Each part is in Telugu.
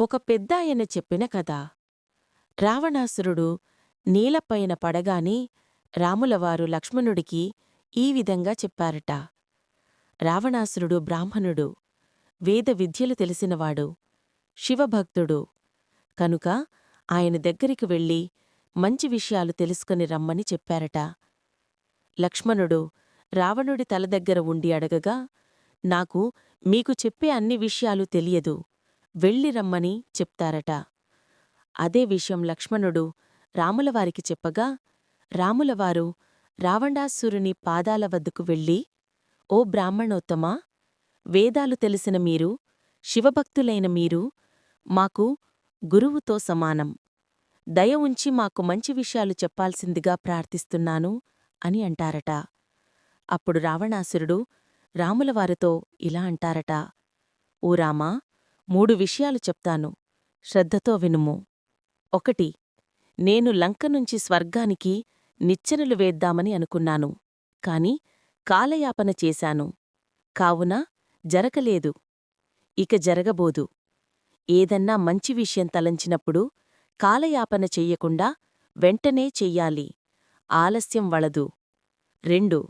ఒక పెద్దాయన చెప్పిన కథ. రావణాసురుడు నీలపైన పడగానే రాములవారు లక్ష్మణుడికి ఈ విధంగా చెప్పారట. రావణాసురుడు బ్రాహ్మణుడు వేద విద్యలు తెలిసినవాడు శివభక్తుడు. కనుక ఆయన దగ్గరికి వెళ్ళి మంచి విషయాలు తెలుసుకుని రమ్మని చెప్పారట. లక్ష్మణుడు రావణుడి తల దగ్గర ఉండి అడగగా నాకు మీకు చెప్పే అన్ని విషయాలు తెలియదు. వెళ్ళి రమ్మని చెప్తారట. అదే విషయం లక్ష్మణుడు రాములవారికి చెప్పగా రాములవారు రావణాసురుని పాదాల వద్దకు వెళ్ళి ఓ బ్రాహ్మణోత్తమా వేదాలు తెలిసిన మీరు శివభక్తులైన మీరు మాకు గురువుతో సమానం. దయ ఉంచి మాకు మంచి విషయాలు చెప్పాల్సిందిగా ప్రార్థిస్తున్నాను అని అంటారట. అప్పుడు రావణాసురుడు రాములవారితో ఇలా అంటారట ఓ రామా మూడు విషయాలు చెప్తాను. శ్రద్ధతో వినుము. ఒకటి నేను లంక నుంచి స్వర్గానికి నిచ్చెనలు వేద్దామని అనుకున్నాను కాని కాలయాపన చేశాను. కావున జరగలేదు. ఇక జరగబోదు. ఏదన్నా మంచి విషయం తలంచినప్పుడు కాలయాపన చెయ్యకుండా వెంటనే చెయ్యాలి. ఆలస్యం వలదు. రెండు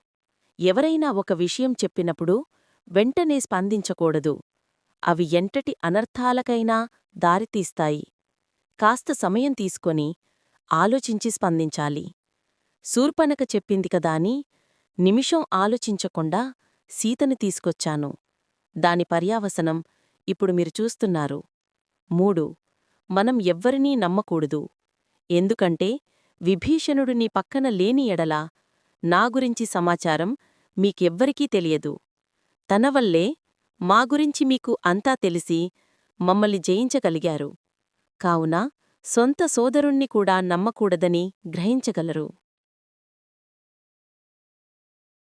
ఎవరైనా ఒక విషయం చెప్పినప్పుడు వెంటనే స్పందించకూడదు. అవి ఎంటటి అనర్థాలకైనా దారితీస్తాయి. కాస్త సమయం తీసుకొని ఆలోచించి స్పందించాలి. శూర్పనక చెప్పింది కదాని నిమిషం ఆలోచించకుండా సీతని తీసుకొచ్చాను. దాని పర్యావసనం ఇప్పుడు మీరు చూస్తున్నారు. మూడు మనం ఎవ్వరినీ నమ్మకూడదు. ఎందుకంటే విభీషణుడు నీ పక్కన లేని ఎడల నా గురించి సమాచారం మీకెవ్వరికీ తెలియదు. తనవల్లే మా గురించి మీకు అంతా తెలిసి మమ్మల్ని జయించగలిగారు. కావున సొంత సోదరుణ్ణి కూడా నమ్మకూడదని గ్రహించగలరు.